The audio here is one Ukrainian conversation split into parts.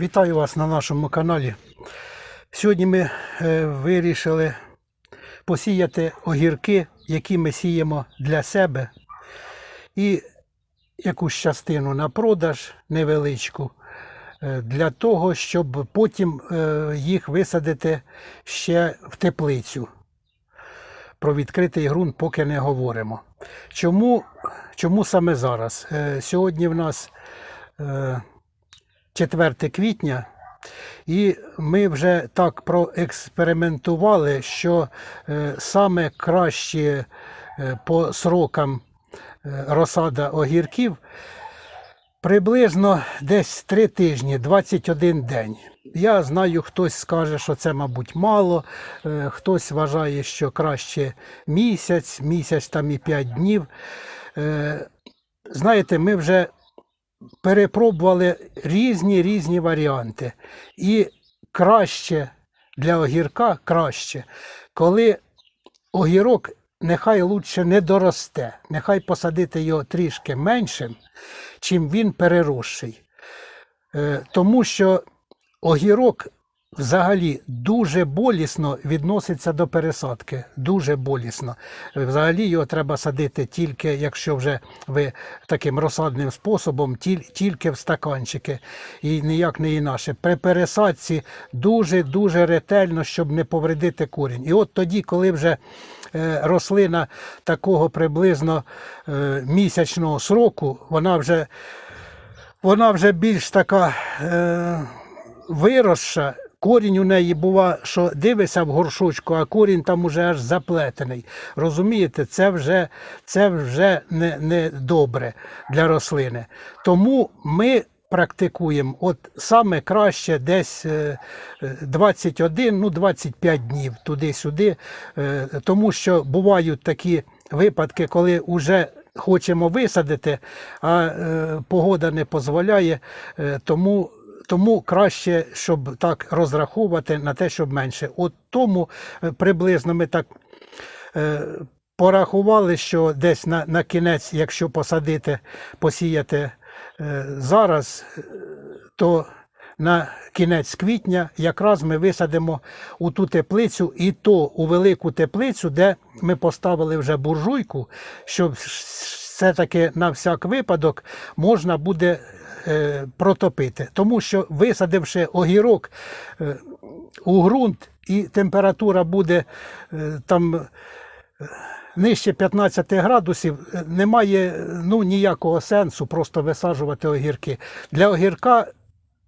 Вітаю вас на нашому каналі. Сьогодні ми е, вирішили посіяти огірки, які ми сіємо для себе, і якусь частину на продаж невеличку, е, для того, щоб потім е, їх висадити ще в теплицю. Про відкритий ґрунт поки не говоримо. Чому, чому саме зараз? Сьогодні в нас 4 квітня, і ми вже так проекспериментували, що е, саме краще е, по срокам е, розсада огірків приблизно десь 3 тижні, 21 день. Я знаю, хтось скаже, що це, мабуть, мало, хтось вважає, що краще місяць, місяць там і 5 днів. Знаєте, ми вже перепробували різні різні варіанти. І краще для огірка краще, коли огірок нехай лучше не доросте, нехай посадити його трішки меншим, чим він переросший. Е, Тому що огірок взагалі дуже болісно відноситься до пересадки. Дуже болісно. Взагалі його треба садити тільки, якщо вже ви таким розсадним способом, тільки в стаканчики і ніяк не інакше. При пересадці дуже-дуже ретельно, щоб не повредити корінь. І от тоді, коли вже е, рослина такого приблизно е, місячного сроку, вона вже вона вже більш така е, виросша. Корінь у неї бува, що дивишся в горшочку, а корінь там уже аж заплетений. Розумієте, це вже, це вже не, не добре для рослини. Тому ми практикуємо от саме краще десь е, е, 21, ну 25 днів туди-сюди, е, тому що бувають такі випадки, коли вже хочемо висадити, а е, погода не дозволяє, тому. Тому краще, щоб так розраховувати на те, щоб менше. От тому е, приблизно ми так е, порахували, що десь на, на кінець, якщо посадити, посіяти е, зараз, е, то на кінець квітня якраз ми висадимо у ту теплицю, і то у велику теплицю, де ми поставили вже буржуйку, щоб все-таки на всяк випадок можна буде протопити. Тому що висадивши огірок е, у ґрунт, і температура буде е, там е, нижче 15 градусів, е, немає е, ну, ніякого сенсу просто висаджувати огірки. Для огірка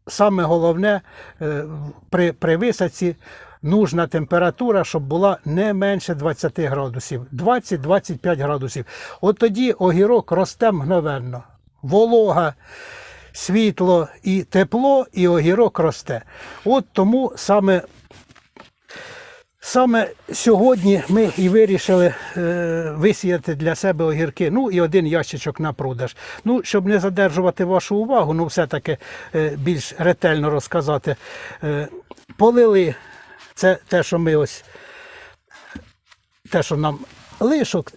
саме головне е, при, при висадці нужна температура, щоб була не менше 20 градусів, 20-25 градусів. От тоді огірок росте мгновенно. Волога, світло і тепло, і огірок росте. От тому саме Саме сьогодні ми і вирішили е, висіяти для себе огірки. Ну і один ящичок на продаж. Ну, щоб не задержувати вашу увагу, ну все-таки е, більш ретельно розказати. Е, полили це те, що ми ось, те, що нам лишок,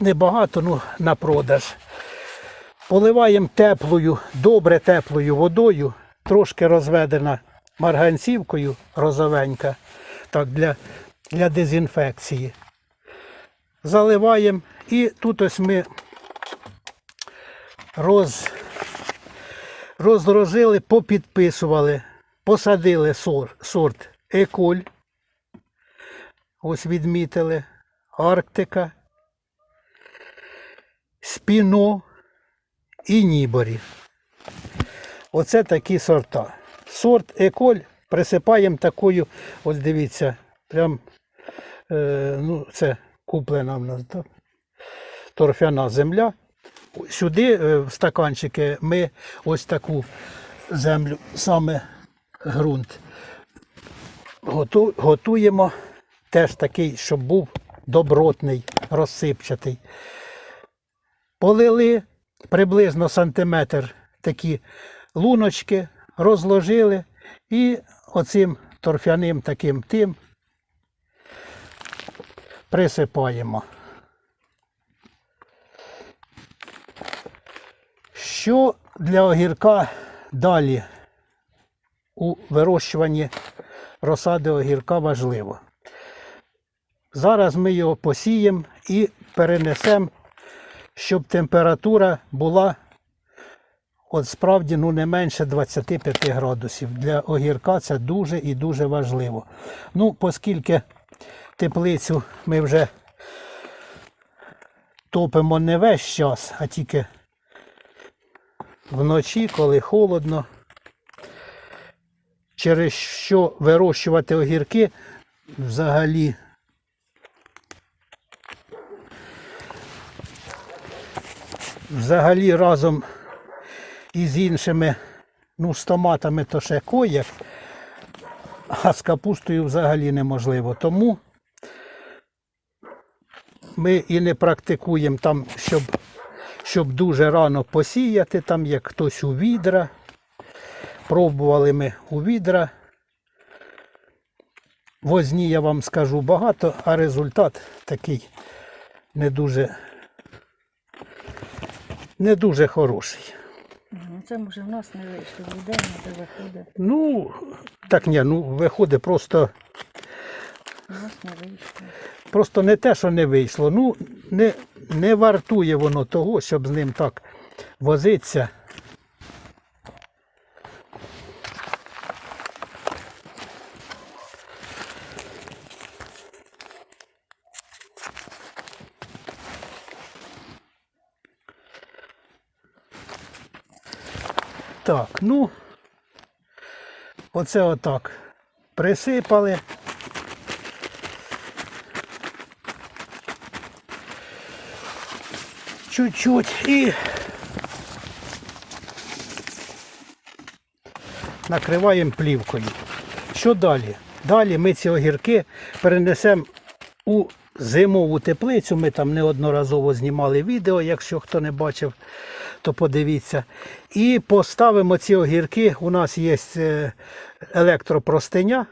небагато, ну на продаж. Поливаємо теплою, добре теплою водою, трошки розведена марганцівкою розовенька так, для, для дезінфекції. Заливаємо і тут ось ми роз, розложили, попідписували, посадили сор, сорт Еколь. Ось відмітили. Арктика, Спіно і Ніборі. Оце такі сорта. Сорт Еколь присипаємо такою, ось дивіться, прям е, ну, це куплена в нас да? торфяна земля. Сюди е, в стаканчики ми ось таку землю, саме ґрунт, готу, готуємо теж такий, щоб був добротний, розсипчатий. Полили приблизно сантиметр такі луночки, розложили і оцим торфяним таким тим присипаємо. Що для огірка далі у вирощуванні розсади огірка важливо. Зараз ми його посіємо і перенесемо, щоб температура була от справді ну, не менше 25 градусів. Для огірка це дуже і дуже важливо. Ну, оскільки теплицю ми вже топимо не весь час, а тільки вночі, коли холодно, через що вирощувати огірки взагалі взагалі разом із іншими, ну, з томатами то ще кояк, а з капустою взагалі неможливо. Тому ми і не практикуємо там, щоб, щоб дуже рано посіяти, там як хтось у відра. Пробували ми у відра. Возні я вам скажу багато, а результат такий не дуже, не дуже хороший. Це може в нас не вийшло, в людей не виходить. Ну, так ні, ну виходить просто, У нас не вийшло. просто не те, що не вийшло. Ну, не, не вартує воно того, щоб з ним так возитися. Так, ну, оце отак. Присипали. Чуть-чуть і накриваємо плівкою. Що далі? Далі ми ці огірки перенесемо у зимову теплицю. Ми там неодноразово знімали відео, якщо хто не бачив, то подивіться. І поставимо ці огірки. У нас є е, електропростиня.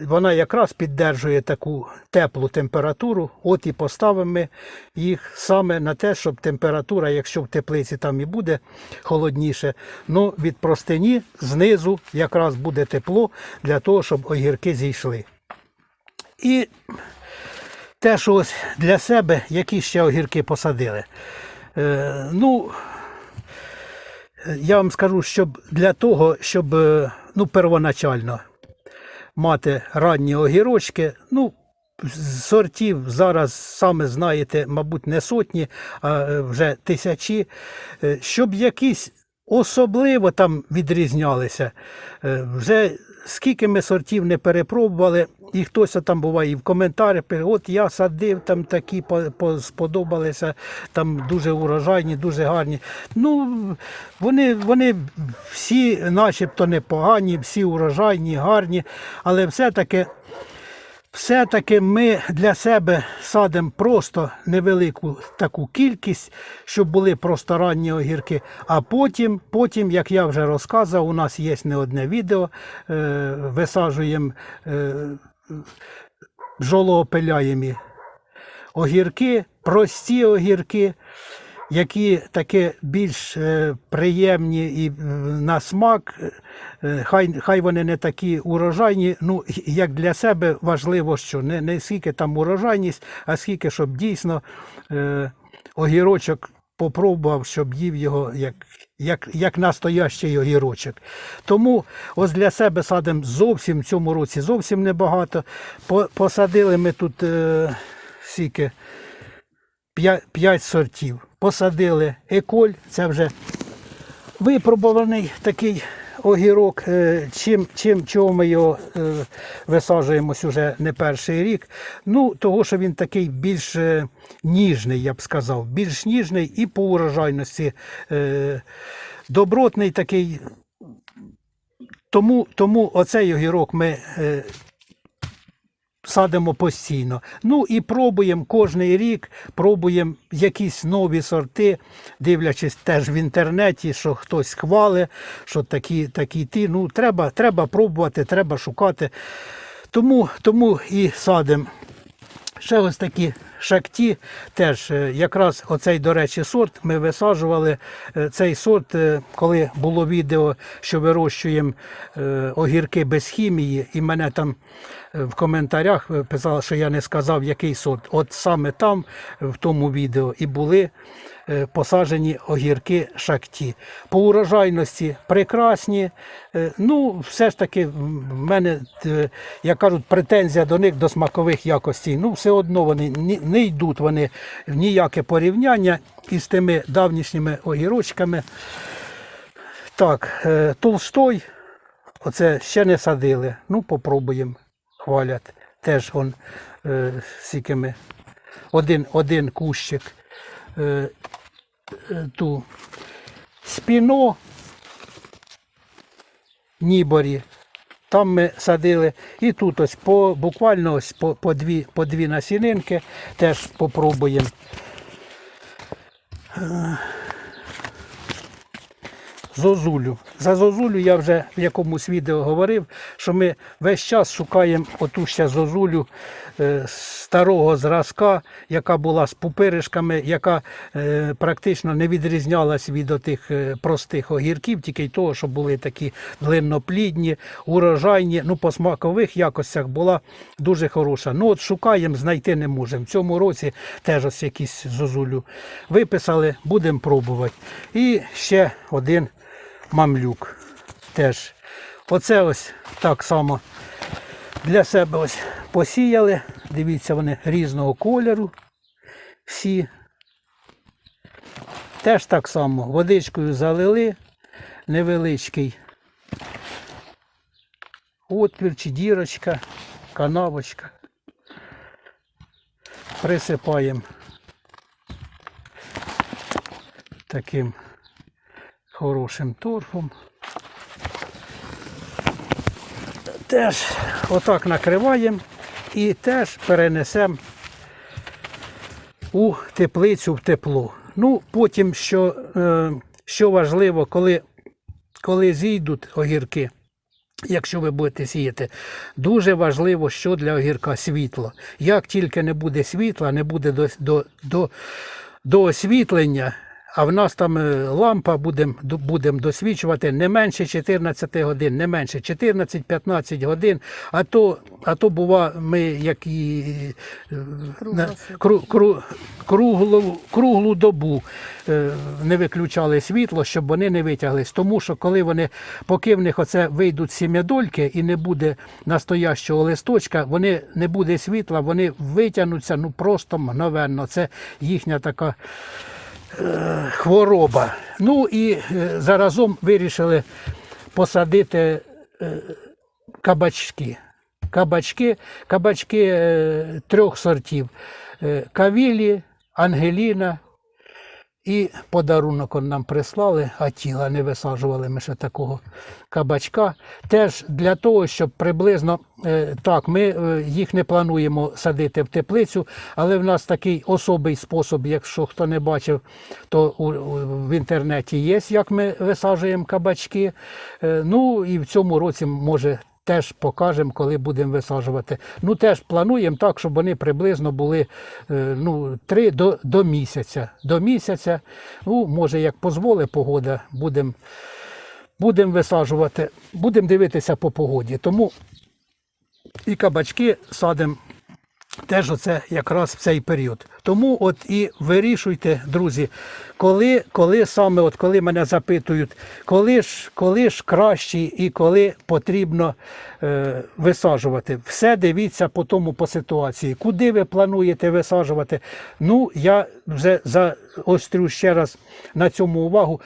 Вона якраз піддержує таку теплу температуру. От і поставимо ми їх саме на те, щоб температура, якщо в теплиці там і буде холодніше, ну від простині знизу якраз буде тепло для того, щоб огірки зійшли. І те, що ось для себе, які ще огірки посадили. Е, ну, я вам скажу, щоб для того, щоб е, ну, первоначально мати ранні огірочки, ну, сортів зараз саме знаєте, мабуть, не сотні, а е, вже тисячі, щоб якісь особливо там відрізнялися. Вже скільки ми сортів не перепробували, і хтось там буває і в коментарях пише, от я садив там такі, по- по- сподобалися, там дуже урожайні, дуже гарні. Ну, вони, вони всі начебто непогані, всі урожайні, гарні, але все-таки все-таки ми для себе садимо просто невелику таку кількість, щоб були просто ранні огірки. А потім, потім, як я вже розказував, у нас є не одне відео, е, висаджуємо е, огірки, прості огірки, які такі більш е, приємні і е, на смак. Е, Хай, хай вони не такі урожайні. Ну, як для себе важливо, що не, не скільки там урожайність, а скільки, щоб дійсно е, огірочок попробував, щоб їв його як, як, як настоящий огірочок. Тому ось для себе садимо зовсім в цьому році зовсім небагато. По- Посадили ми тут е, скільки? 5 сортів. Посадили еколь, це вже випробуваний такий огірок. Е, Чим, чим чого ми його е, висаджуємось уже не перший рік. Ну, того, що він такий більш е, ніжний, я б сказав, більш ніжний і по урожайності добротний такий. Тому, тому оцей огірок ми садимо постійно. Ну і пробуємо кожний рік, пробуємо якісь нові сорти, дивлячись теж в інтернеті, що хтось хвалить, що такі, такі ті. Ну, треба, треба пробувати, треба шукати. Тому, тому і садимо. Ще ось такі шакті теж е, якраз оцей, до речі, сорт ми висаджували. Е, Цей сорт, е, коли було відео, що вирощуємо огірки без хімії, і мене там в коментарях писали, що я не сказав, який сорт. От саме там, в тому відео, і були посаджені огірки шакті. По урожайності прекрасні. Ну, все ж таки, в мене, як кажуть, претензія до них до смакових якостей. Ну, все одно вони не йдуть вони в ніяке порівняння із тими давнішніми огірочками. Так, е, Толстой, оце ще не садили. Ну, попробуємо. Хвалять. Теж он е, скільки. Один, один кущик. Е, е, ту спіно Ніборі. Там ми садили. І тут ось по, буквально ось по, по, дві, по дві насінинки теж попробуємо. Зозулю. За зозулю я вже в якомусь відео говорив, що ми весь час шукаємо оту ще зозулю е, старого зразка, яка була з пупиришками, яка е, практично не відрізнялась від отих е, простих огірків, тільки й того, що були такі длинноплідні, урожайні. Ну, по смакових якостях була дуже хороша. Ну, от шукаємо, знайти не можемо. В цьому році теж ось якісь зозулю виписали, будемо пробувати. І ще один мамлюк. Теж. Оце ось так само для себе ось посіяли. Дивіться, вони різного кольору. Всі. Теж так само водичкою залили, невеличкий отвір чи дірочка, канавочка. Присипаємо таким хорошим торфом. Теж отак накриваємо і теж перенесемо у теплицю в тепло. Ну, потім, що, е, що важливо, коли, коли зійдуть огірки, якщо ви будете сіяти, дуже важливо, що для огірка світло. Як тільки не буде світла, не буде до, до, до, до освітлення, а в нас там е, лампа будемо будем досвічувати не менше 14 годин, не менше 14-15 годин. А то, а то бува, ми як і е, на, кру, кру, круглу, круглу добу е, не виключали світло, щоб вони не витяглись. Тому що коли вони, поки в них оце вийдуть сім'ядольки і не буде настоящого листочка, вони не буде світла, вони витягнуться ну просто мгновенно. Це їхня така хвороба. Ну і е, заразом вирішили посадити е, кабачки. Кабачки, кабачки е, трьох сортів: Кавілі, Ангеліна. І подарунок он нам прислали, а тіла не висаджували ми ще такого кабачка. Теж для того, щоб приблизно е, так, ми е, їх не плануємо садити в теплицю, але в нас такий особий спосіб, якщо хто не бачив, то в інтернеті є, як ми висаджуємо кабачки. Е, ну і в цьому році може. Теж покажемо, коли будемо висаджувати. Ну, теж плануємо так, щоб вони приблизно були е, ну, 3 до, до місяця. До місяця, ну, може, як дозволить погода, будемо будем висаджувати, будемо дивитися по погоді. Тому і кабачки садимо теж оце якраз в цей період. Тому от і вирішуйте, друзі, коли, коли саме, от коли мене запитують, коли ж, коли ж краще і коли потрібно е, висаджувати. Все дивіться по тому по ситуації. Куди ви плануєте висаджувати? Ну, я вже заострю ще раз на цьому увагу.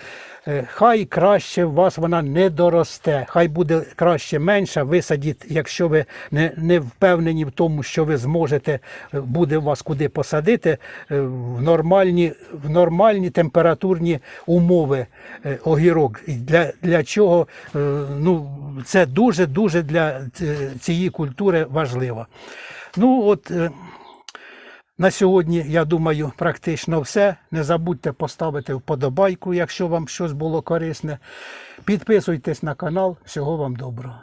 Е, Хай краще в вас вона не доросте, хай буде краще менша. Висадіть, якщо ви не, не впевнені в тому, що ви зможете, е, буде вас куди посадити е, в нормальні, в нормальні температурні умови е, огірок. Для, для чого е, ну, це дуже-дуже для цієї культури важливо. Ну, от. на сьогодні, я думаю, практично все. Не забудьте поставити вподобайку, якщо вам щось було корисне. Підписуйтесь на канал. Всього вам доброго.